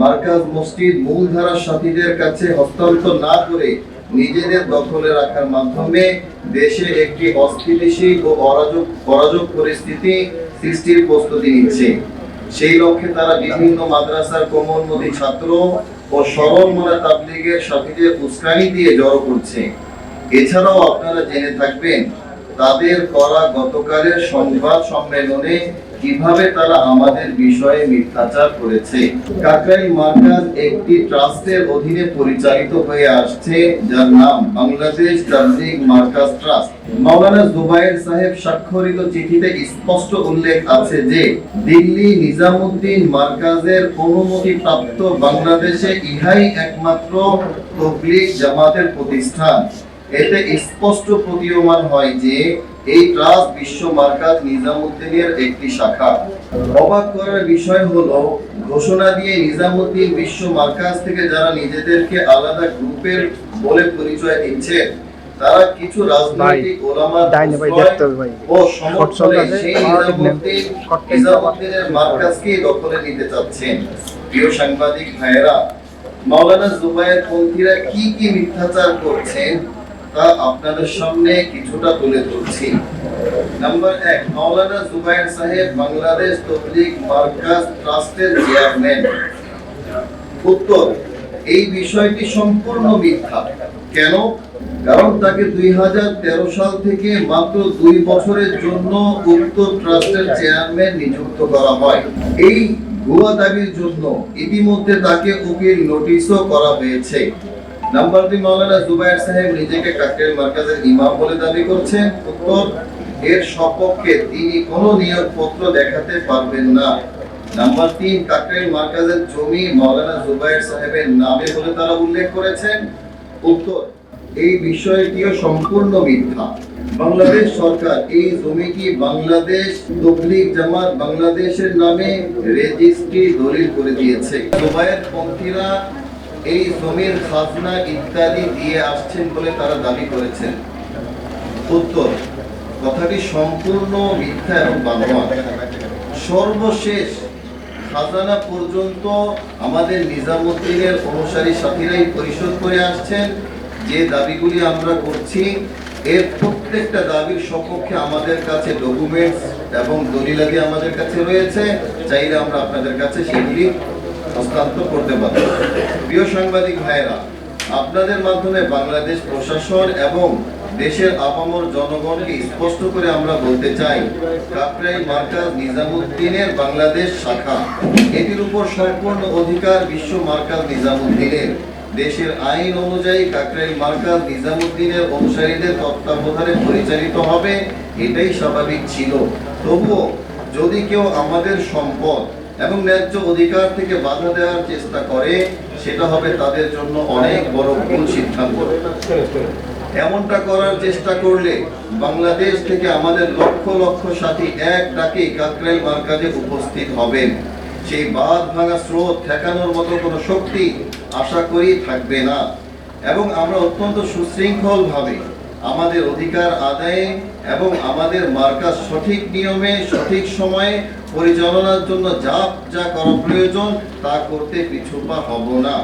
মার্কাজ মসজিদ মূলধারার সাথীদের কাছে হস্তান্তর না করে নিজেদের দখলে রাখার মাধ্যমে দেশে একটি অস্থিতিশীল ও অরাজক অরাজক পরিস্থিতি সৃষ্টির প্রস্তুতি নিচ্ছে। সেই লক্ষ্যে তারা বিভিন্ন মাদ্রাসার কোমলমতি ছাত্র ও সরল মনে তাবলিগের সাথীদের উস্কানি দিয়ে জড়ো করছে। এছাড়াও আপনারা জেনে থাকবেন, তাদের করা গতকালের সংবাদ সম্মেলনে কীভাবে তারা আমাদের বিষয়ে মিথ্যাচার করেছে? কাকরাইল মার্কাজ একটি ট্রাস্টের অধীনে পরিচালিত হয়ে আসছে, যার নাম বাংলাদেশ তাবলিগ মার্কাজ ট্রাস্ট। মাওলানা জুবাইর সাহেব স্বাক্ষরিত চিঠিতে স্পষ্ট উল্লেখ আছে যে, দিল্লি নিজামুদ্দিন মার্কাজের বাংলাদেশে ইহাই একমাত্র তবলিগ জামাতের প্রতিষ্ঠান। এতে স্পষ্ট প্রতীয়মান হয় যে এই ট্রাস্ট বিশ্ব মার্কাজ নিজামুদ্দিনের একটি শাখা। অবাক করার বিষয় হলো ঘোষণা দিয়ে নিজামুদ্দিন বিশ্ব মার্কাজ থেকে যারা নিজেদেরকে আলাদা গ্রুপের বলে পরিচয় দিচ্ছে তারা কিছু রাজনৈতিক ভাই। ও সমর্থনে সেই নিজামুদ্দিন নিজামুদ্দিনের মার্কাজকেই দখলে নিতে চাচ্ছেন। প্রিয় সাংবাদিক ভাইয়েরা মাওলানা জুবায়ের পন্থীরা কি কি মিথ্যাচার করছেন তা আপনাদের সামনে কিছুটা তুলে ধরছি। নাম্বার এক, মাওলানা জুবায়ের সাহেব, বাংলাদেশ তবলিগ মার্কাজ ট্রাস্টের চেয়ারম্যান। উত্তর, এই বিষয়টি সম্পূর্ণ মিথ্যা। কেন? কারণ তাকে দুই হাজার তেরো সাল থেকে মাত্র দুই বছরের জন্য উক্ত ট্রাস্টের চেয়ারম্যান নিযুক্ত করা হয়। এই ভুয়া দাবির জন্য ইতিমধ্যে তাকে উকিল নোটিশও করা হয়েছে। নাম্বার মাওলানা জুবাইর সাহেব নিজেকে কাকরের মার্কাজের ইমাম বলে দাবি করছেন। উত্তর, এর সপক্ষে তিনি কোনো নিয়োগপত্র দেখাতে পারবেন না। নাম্বার তিন কাকরের মার্কাজের জমি মাওলানা জুবাইর সাহেবের নামে বলে তারা উল্লেখ করেছেন। উত্তর, এই বিষয়টিও সম্পূর্ণ মিথ্যা। বাংলাদেশ সরকার এই জমিটি বাংলাদেশ তবলিগ জামাত বাংলাদেশের নামে রেজিস্ট্রি দলিল করে দিয়েছে? জুবাইর পন্থীরা এই জমির খাজনা ইত্যাদি দিয়ে আসছেন বলে তারা দাবি করেছেন। উত্তর, কথাটি সম্পূর্ণ মিথ্যা এবং বানোয়াট। সর্বশেষ খাজানা পর্যন্ত আমাদের নিজামুদ্দিনের অনুসারী সাথীরাই পরিশোধ করে আসছেন। যে দাবিগুলি আমরা করছি, এর প্রত্যেকটা দাবির সপক্ষে আমাদের কাছে ডকুমেন্টস এবং দলিলাদি আমাদের কাছে রয়েছে। চাইলে আমরা আপনাদের কাছে সেগুলি হস্তান্তর করতে পারব। প্রিয় সাংবাদিক ভাইরা আপনাদের মাধ্যমে বাংলাদেশ প্রশাসন এবং দেশের আপামর জনগণকে স্পষ্ট করে আমরা বলতে চাই কাকরাই মার্কাজ নিজামুদ্দিনের বাংলাদেশ শাখা। এটির উপর সম্পূর্ণ অধিকার বিশ্ব মার্কাজ নিজামুদ্দিনের। দেশের আইন অনুযায়ী কাকরাই মার্কাজ নিজামুদ্দিনের অনুসারীদের তত্ত্বাবধানে পরিচালিত হবে, এটাই স্বাভাবিক ছিল। তবুও যদি কেউ আমাদের সম্পদ এবং ন্যায্য অধিকার থেকে বাধা দেওয়ার চেষ্টা করে, সেটা হবে তাদের জন্য অনেক বড় ভুল সিদ্ধান্ত। এমনটা করার চেষ্টা করলে বাংলাদেশ থেকে আমাদের লক্ষ লক্ষ সাথী এক ডাকে কাকরাইল মার্কাজে উপস্থিত হবেন। সেই বাঁধ ভাঙা স্রোত ঠেকানোর মতো কোনো শক্তি আশা করি থাকবে না। এবং আমরা অত্যন্ত সুশৃঙ্খল ভাবে আমাদের অধিকার আদায়ে এবং আমাদের মার্কাজ সঠিক নিয়মে, সঠিক সময়ে পরিচালনার জন্য যা যা করা প্রয়োজন তা করতে পিছুপা হব না।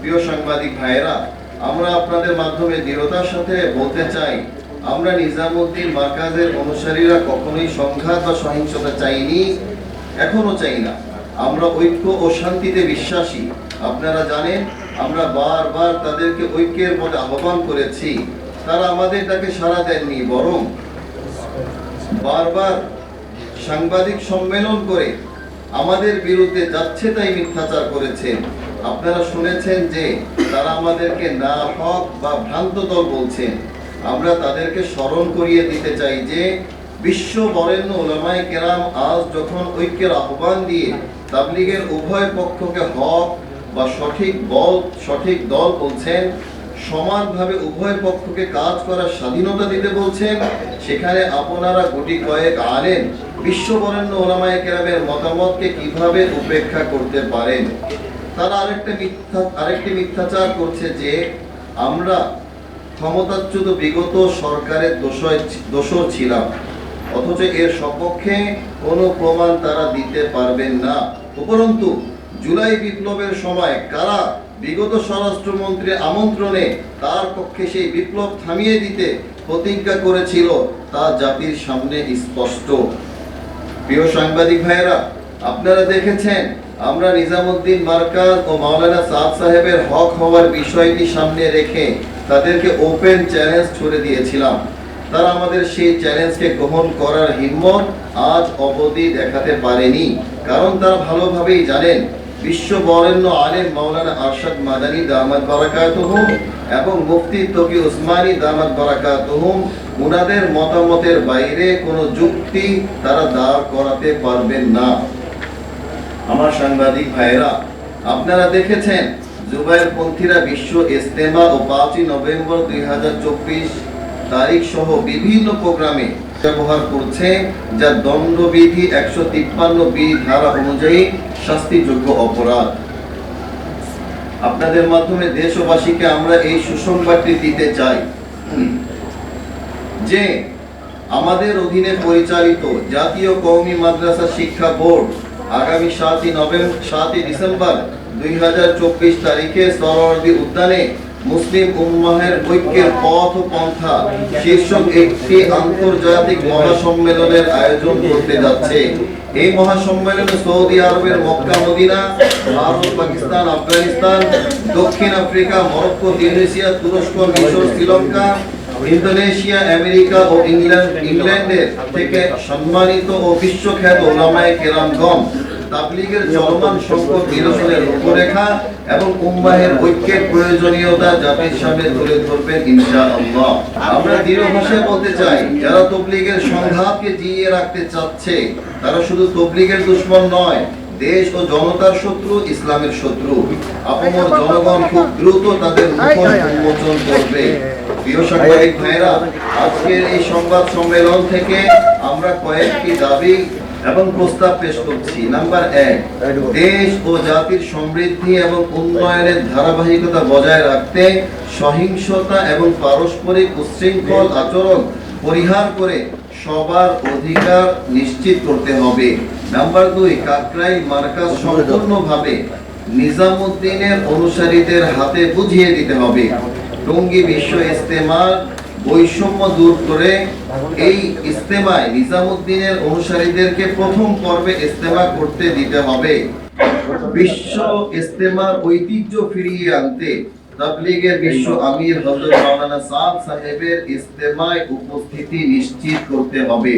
প্রিয় সাংবাদিক ভাইয়েরা, আমরা আপনাদের মাধ্যমে দৃঢ়তার সাথে বলতে চাই, আমরা নিজামুদ্দিন মার্কাজের অনুসারীরা কখনোই সংঘাত বা সহিংসতা চাইনি, এখনও চাই না। আমরা ঐক্য ও শান্তিতে বিশ্বাসী। আপনারা জানেন, আমরা বারবার তাদেরকে ঐক্যের পথে আহ্বান করেছি। তারা আমাদের তাকে সাড়া দেননি, বরং বারবার সাংবাদিক সম্মেলন করে আমাদের বিরুদ্ধে যাচ্ছে তাই মিথ্যাচার করেছেন আপনারা শুনেছেন যে তারা আমাদেরকে না হক বা ভ্রান্ত দল বলছেন আমরা তাদেরকে স্মরণ করিয়ে দিতে চাই যে বিশ্ব বরেণ্য ওলামায় কেরাম আজ যখন ঐক্যের আহ্বান দিয়ে তাবলিগের উভয় পক্ষকে হক বা সঠিক বল, সঠিক দল বলছেন সমানভাবে উভয় পক্ষকে কাজ করার স্বাধীনতা দিতে বলছেন। সেখানে আপনারা গুটি কয়েক আলেন বিশ্ববরেণ্য ওলামায়ে কেরামের মতামতকে কীভাবে উপেক্ষা করতে পারেন? তারা আরেকটা মিথ্যা, আরেকটি মিথ্যাচার করছে যে আমরা ক্ষমতাচ্যুত বিগত সরকারের দোষয়, দোষর ছিলাম। অথচ এর সপক্ষে কোনো প্রমাণ তারা দিতে পারবেন না। উপরন্তু, জুলাই বিপ্লবের সময় কারা বিগত স্বরাষ্ট্রমন্ত্রীর আমন্ত্রণে তার পক্ষে সেই বিপ্লব থামিয়ে দিতে প্রতিজ্ঞা করেছিল, তা জাতির সামনে স্পষ্ট। প্রিয় সাংবাদিক ভাইয়েরা, আপনারা দেখেছেন, আমরা নিজামুদ্দিন মার্কাজ ও মাওলানা সাদ সাহেবের হক হওয়ার বিষয়টি সামনে রেখে তাদেরকে ওপেন চ্যালেঞ্জ ছুড়ে দিয়েছিলাম। তারা আমাদের সেই চ্যালেঞ্জকে গ্রহণ করার হিম্মত আজ অবধি দেখাতে পারেনি। কারণ তারা ভালোভাবেই জানেন বিশ্ব বরেণ্য আলেম মাওলানা আরশাদ মাদানী দামাত বারাকাতুহুম এবং মুফতি তকি উসমানী দামাত বারাকাতুহুম উনাদের মতামতের বাইরে কোনো যুক্তি তারা দাঁড় করাতে পারবেন না। আমার সাংবাদিক ভাইরা আপনারা দেখেছেন জুবাইর পন্থীরা বিশ্ব ইস্তেমা ও পাঁচই নভেম্বর দুই হাজার চব্বিশ তারিখ সহ বিভিন্ন প্রোগ্রামে ব্যবহার করছে, যা দণ্ডবিধি একশো তিপ্পান্ন বি ধারা অনুযায়ী শাস্তিযোগ্য অপরাধ। আপনাদের মাধ্যমে দেশবাসীকে আমরা এই সুসংবাদটি দিতে চাই। যে আমাদের অধীনে পরিচালিত জাতীয় কৌমি মাদ্রাসা শিক্ষা বোর্ড আগামী সাতই নভেম্বর সাতই ডিসেম্বর দুই হাজার চব্বিশ তারিখে সরওয়ার্দী উদ্যানে মুসলিম উম্মাহের ঐক্যের পথ ও পন্থা শীর্ষক একটি আন্তর্জাতিক মহাসম্মেলনের আয়োজন করতে যাচ্ছে। এই মহাসম্মেলনে সৌদি আরবের মক্কা, মদিনা, ভারত, পাকিস্তান, আফগানিস্তান, দক্ষিণ আফ্রিকা, মরক্কো, তিউনিসিয়া, তুরস্ক, মিশর, শ্রীলঙ্কা, ইন্দোনেশিয়া, আমেরিকা ও ইংল্যান্ড ইংল্যান্ডের থেকে সম্মানিত ও বিশ্বখ্যাত ওলামায়ে কেরামগণ তাবলিগের চলমান সংকট নিরসনের রূপরেখা এবং উম্মাহের ঐক্যের প্রয়োজনীয়তা জাতির সামনে তুলে ধরবেন ইনশাআল্লাহ। আমরা দৃঢ় ভাষায় বলতে চাই, যারা তবলিগের সংঘাতকে জিইয়ে রাখতে চাচ্ছে, তারা শুধু তবলিগের দুশ্মন নয়, দেশ ও জনতার শত্রু, ইসলামের শত্রু। আপমর জনগণ খুব দ্রুত তাদের মুখোশ উন্মোচন করবে। প্রিয় সাংবাদিক ভাইরা, আজকের এই সংবাদ সম্মেলন থেকে আমরা কয়েকটি দাবি এবং প্রস্তাব পেশ করছি। নাম্বার এক, দেশ ও জাতির সমৃদ্ধি এবং উন্নয়নের ধারাবাহিকতা বজায় রাখতে সহিংসতা এবং পারস্পরিক উচ্ছৃঙ্খল আচরণ পরিহার করে সবার অধিকার নিশ্চিত করতে হবে। নাম্বার দুই কাকরাই মার্কাজ সম্পূর্ণভাবে নিজামুদ্দিনের অনুসারীদের হাতে বুঝিয়ে দিতে হবে। টঙ্গী বিশ্ব ইস্তেমার বৈষম্য দূর করে এই ইস্তেমায় নিজামুদ্দিনের অনুসারীদেরকে প্রথম পর্বে ইস্তেমা করতে দিতে হবে। বিশ্ব ইস্তেমার ঐতিহ্য ফিরিয়ে আনতে তাবলিগের বিশ্ব আমির মাওলানা সাদ সাহেবের ইস্তেমায় উপস্থিতি নিশ্চিত করতে হবে।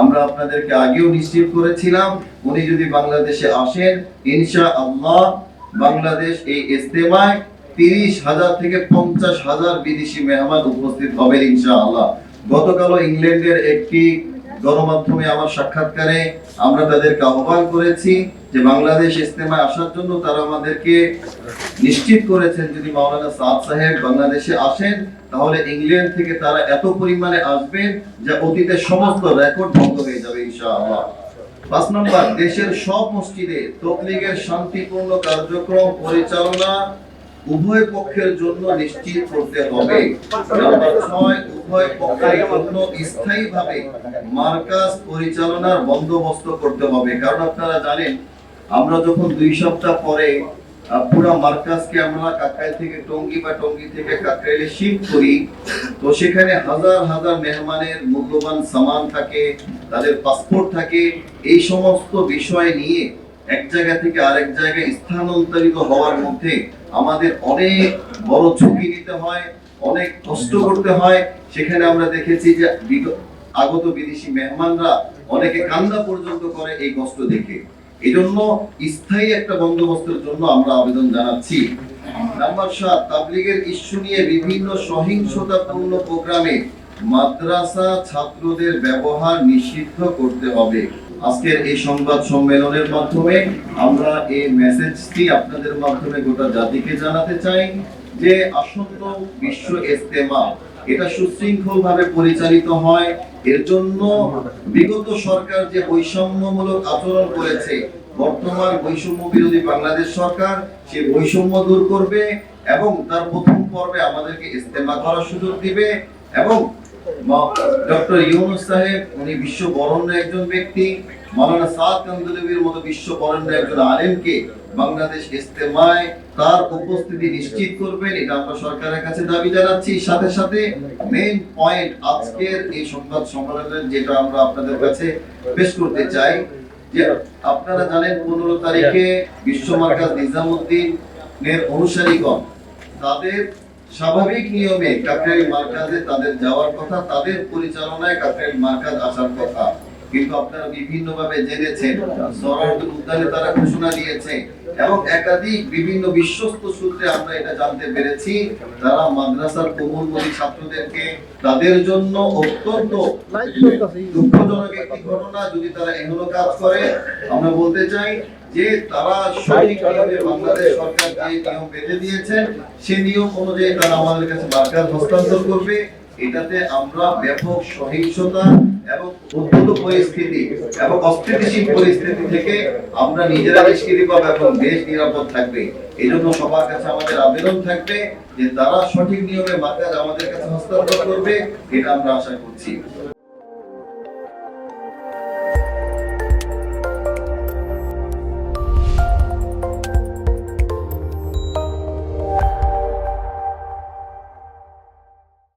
আমরা আপনাদেরকে আগেও নিশ্চিত করেছিলাম, উনি যদি বাংলাদেশে আসেন, ইনশাআল্লাহ বাংলাদেশ এই ইস্তেমায় তিরিশ হাজার থেকে পঞ্চাশ হাজার বিদেশি মেহমান উপস্থিত হবেন ইনশাআল্লাহ। গতকালও ইংল্যান্ডের একটি গণমাধ্যমে আমার সাক্ষাৎকারে আমরা তাদেরকে আহ্বান করেছি যে বাংলাদেশ ইস্তেমায় আসার জন্য তারা আমাদেরকে নিশ্চিত করেছেন, যদি মাওলানা সাদ সাহেব বাংলাদেশে আসেন, তাহলে ইংল্যান্ড থেকে তারা এত পরিমাণে আসবেন যে অতীতের সমস্ত রেকর্ড ভঙ্গ হয়ে যাবে ইনশাআল্লাহ। পাঁচ নম্বর, দেশের সব মসজিদে তবলিগের শান্তিপূর্ণ কার্যক্রম পরিচালনা উভয় পক্ষের জন্য নিশ্চিত করতে হবে। নাম্বার ছয়, উভয় পক্ষের জন্য স্থায়ীভাবে মার্কাজ পরিচালনার বন্দোবস্ত করতে হবে। কারণ আপনারা জানেন, আমরা যখন দুই সপ্তাহ পরে পুরা মার্কাজকে আমরা কাকরাইল থেকে টঙ্গী বা টঙ্গী থেকে কাকরাইলে শিফট করি, তো সেখানে হাজার হাজার মেহমানের মূল্যবান সামান থাকে, তাদের পাসপোর্ট থাকে। এই সমস্ত বিষয় নিয়ে এক জায়গা থেকে আরেক জায়গায় স্থানান্তরিত হওয়ার মধ্যে আমাদের অনেক বড় ঝুঁকি নিতে হয়, অনেক কষ্ট করতে হয়। সেখানে আমরা দেখেছি যে আগত বিদেশি মেহমানরা অনেকে কান্না পর্যন্ত করে এই কষ্ট দেখে। এই জন্য স্থায়ী একটা বন্দোবস্তের জন্য আমরা আবেদন জানাচ্ছি। নাম্বার সাত, তাবলিগের ইস্যু নিয়ে বিভিন্ন সহিংসতাপূর্ণ প্রোগ্রামে মাদ্রাসা ছাত্রদের ব্যবহার নিষিদ্ধ করতে হবে। আজকের এই সংবাদ সম্মেলনের মাধ্যমে আমরা এই মেসেজটি আপনাদের মাধ্যমে গোটা জাতিকে জানাতে চাই যে আসন্ন বিশ্ব ইস্তেমা এটা সুশৃঙ্খল ভাবে পরিচালিত হয়। এর জন্য বিগত সরকার যে বৈষম্যমূলক আচরণ করেছে, বর্তমান বৈষম্য বিরোধী বাংলাদেশ সরকার সে বৈষম্য দূর করবে এবং তার প্রথম পর্বে আমাদেরকে ইস্তেমা করার সুযোগ দিবে এবং ডক্টর ইউনুস সাহেব, উনি বিশ্ব বরণ্য একজন ব্যক্তি। মাওলানা সাদ কান্দুলবির মতো বিশ্ব বরণ্য একজন আলেমকে বাংলাদেশ ইস্তেমায় তার উপস্থিতি নিশ্চিত করবেন, এটা আমরা সরকারের কাছে দাবি জানাচ্ছি। সাথে সাথে মেইন পয়েন্ট আজকের এই সংবাদ সম্মেলনের যেটা আমরা আপনাদের কাছে পেশ করতে চাই, যে আপনারা জানেন পনেরো তারিখে বিশ্ব মার্কাজ নিজামুদ্দিন এর অনুসারীগণ, তাদের স্বাভাবিক নিয়মে কাফেল মার্কাজে তাদের যাওয়ার কথা তাদের পরিচালনায় কাফেল মার্কাজ আসার কথা। কিন্তু আপনারা জেনেছেন উদ্যানে তারা ঘোষণা দিয়েছে এবং একাধিক বিভিন্ন বিশ্বস্ত সূত্রে আমরা এটা জানতে পেরেছি। তারা মাদ্রাসার কোমলমতি ছাত্রদেরকে তাদের জন্য অত্যন্ত দুঃখজনক একটি ঘটনা, যদি তারা এগুলো কাজ করে, আমরা বলতে চাই যে তারা সঠিক বাংলাদেশ সরকার যে নিয়ম বেঁধে দিয়েছেন সেই নিয়ম অনুযায়ী তারা আমাদের কাছে বার্তা হস্তান্তর করবে। এটাতে আমরা ব্যাপক সহিংসতা এবং উদ্ভূত পরিস্থিতি এবং অস্থিতিশীল পরিস্থিতি থেকে আমরা নিজেরা নিষ্কৃতি পাবো এবং দেশ নিরাপদ থাকবে। এই জন্য সবার কাছে আমাদের আবেদন থাকবে যে তারা সঠিক নিয়মে মার্কাজ আমাদের কাছে হস্তান্তর করবে, এটা আমরা আশা করছি।